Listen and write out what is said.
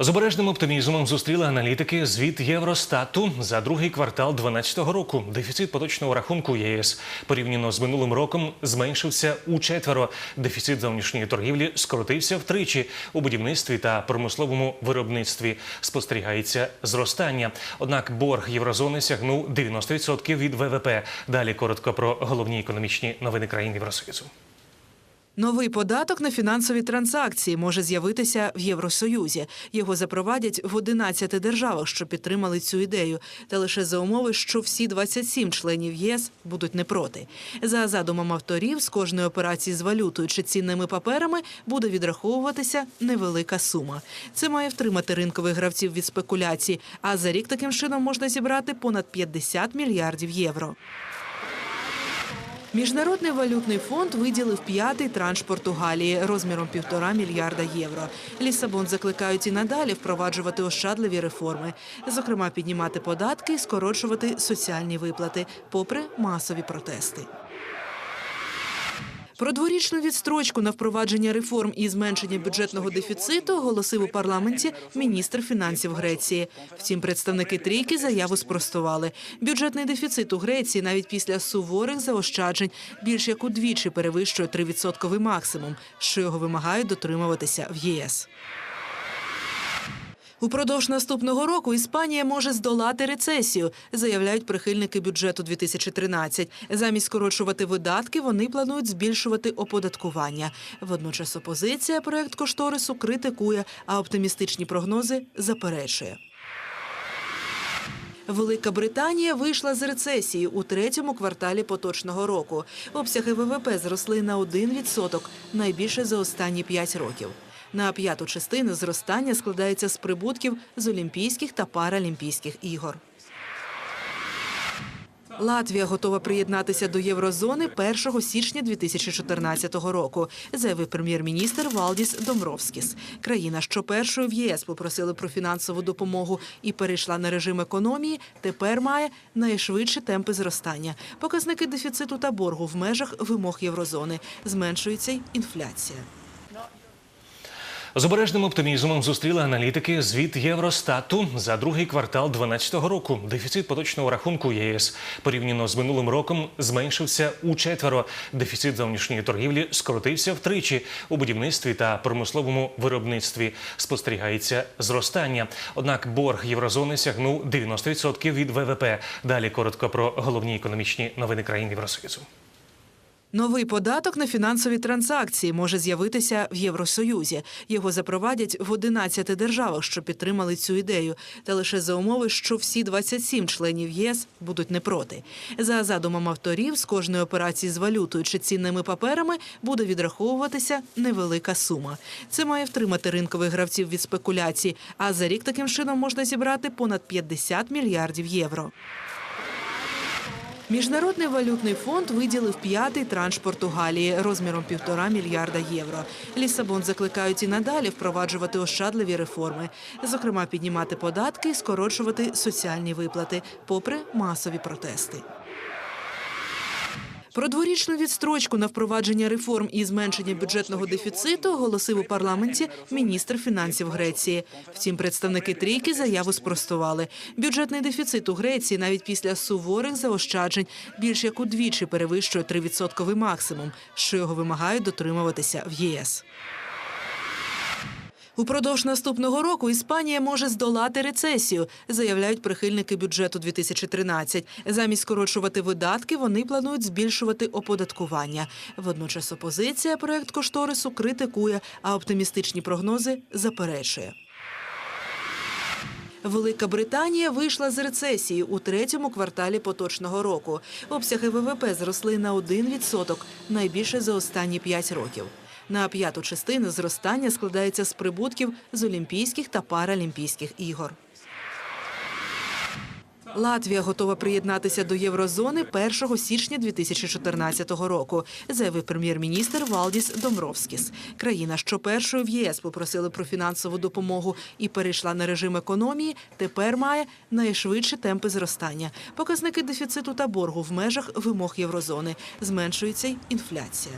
З обережним оптимізмом зустріли аналітики звіт Євростату за другий квартал 2012 року. Дефіцит поточного рахунку ЄС порівняно з минулим роком зменшився у четверо. Дефіцит зовнішньої торгівлі скоротився втричі. У будівництві та промисловому виробництві спостерігається зростання. Однак борг єврозони сягнув 90% від ВВП. Далі коротко про головні економічні новини країн Євросоюзу. Новий податок на фінансові транзакції може з'явитися в Євросоюзі. Його запровадять в 11 державах, що підтримали цю ідею, та лише за умови, що всі 27 членів ЄС будуть не проти. За задумом авторів, з кожної операції з валютою чи цінними паперами буде відраховуватися невелика сума. Це має втримати ринкових гравців від спекуляцій. А за рік таким чином можна зібрати понад 50 мільярдів євро. Міжнародний валютний фонд виділив п'ятий транш Португалії розміром півтора мільярда євро. Лісабон закликають і надалі впроваджувати ощадливі реформи, зокрема піднімати податки і скорочувати соціальні виплати, попри масові протести. Про дворічну відстрочку на впровадження реформ і зменшення бюджетного дефіциту оголосив у парламенті міністр фінансів Греції. Втім, представники трійки заяву спростували. Бюджетний дефіцит у Греції навіть після суворих заощаджень більш як удвічі перевищує 3% максимум, що його вимагають дотримуватися в ЄС. Упродовж наступного року Іспанія може здолати рецесію, заявляють прихильники бюджету 2013. Замість скорочувати видатки, вони планують збільшувати оподаткування. Водночас опозиція проект кошторису критикує, а оптимістичні прогнози заперечує. Велика Британія вийшла з рецесії у третьому кварталі поточного року. Обсяги ВВП зросли на 1%, найбільше за останні 5 років. На п'яту частину зростання складається з прибутків з Олімпійських та Паралімпійських ігор. Латвія готова приєднатися до єврозони 1 січня 2014 року, заявив прем'єр-міністр Валдіс Домбровскіс. Країна, що першою в ЄС попросили про фінансову допомогу і перейшла на режим економії, тепер має найшвидші темпи зростання. Показники дефіциту та боргу в межах вимог єврозони. Зменшується й інфляція. З обережним оптимізмом зустріли аналітики звіт Євростату за другий квартал 2012 року. Дефіцит поточного рахунку ЄС порівняно з минулим роком зменшився у четверо. Дефіцит зовнішньої торгівлі скоротився втричі. У будівництві та промисловому виробництві спостерігається зростання. Однак борг єврозони сягнув 90% від ВВП. Далі коротко про головні економічні новини країн Євросоюзу. Новий податок на фінансові транзакції може з'явитися в Євросоюзі. Його запровадять в 11 державах, що підтримали цю ідею, та лише за умови, що всі 27 членів ЄС будуть не проти. За задумом авторів, з кожної операції з валютою чи цінними паперами буде відраховуватися невелика сума. Це має втримати ринкових гравців від спекуляцій. А за рік таким чином можна зібрати понад 50 мільярдів євро. Міжнародний валютний фонд виділив п'ятий транш Португалії розміром півтора мільярда євро. Лісабон закликають і надалі впроваджувати ощадливі реформи, зокрема піднімати податки і скорочувати соціальні виплати, попри масові протести. Про дворічну відстрочку на впровадження реформ і зменшення бюджетного дефіциту оголосив у парламенті міністр фінансів Греції. Втім, представники трійки заяву спростували. Бюджетний дефіцит у Греції навіть після суворих заощаджень більш як удвічі перевищує 3% максимум, що його вимагають дотримуватися в ЄС. Упродовж наступного року Іспанія може здолати рецесію, заявляють прихильники бюджету 2013. Замість скорочувати видатки, вони планують збільшувати оподаткування. Водночас опозиція проект кошторису критикує, а оптимістичні прогнози заперечує. Велика Британія вийшла з рецесії у третьому кварталі поточного року. Обсяги ВВП зросли на 1%, найбільше за останні 5 років. На п'яту частину зростання складається з прибутків з Олімпійських та Паралімпійських ігор. Латвія готова приєднатися до єврозони 1 січня 2014 року, заявив прем'єр-міністр Валдіс Домбровскіс. Країна, що першою в ЄС попросили про фінансову допомогу і перейшла на режим економії, тепер має найшвидші темпи зростання. Показники дефіциту та боргу в межах вимог єврозони. Зменшується й інфляція.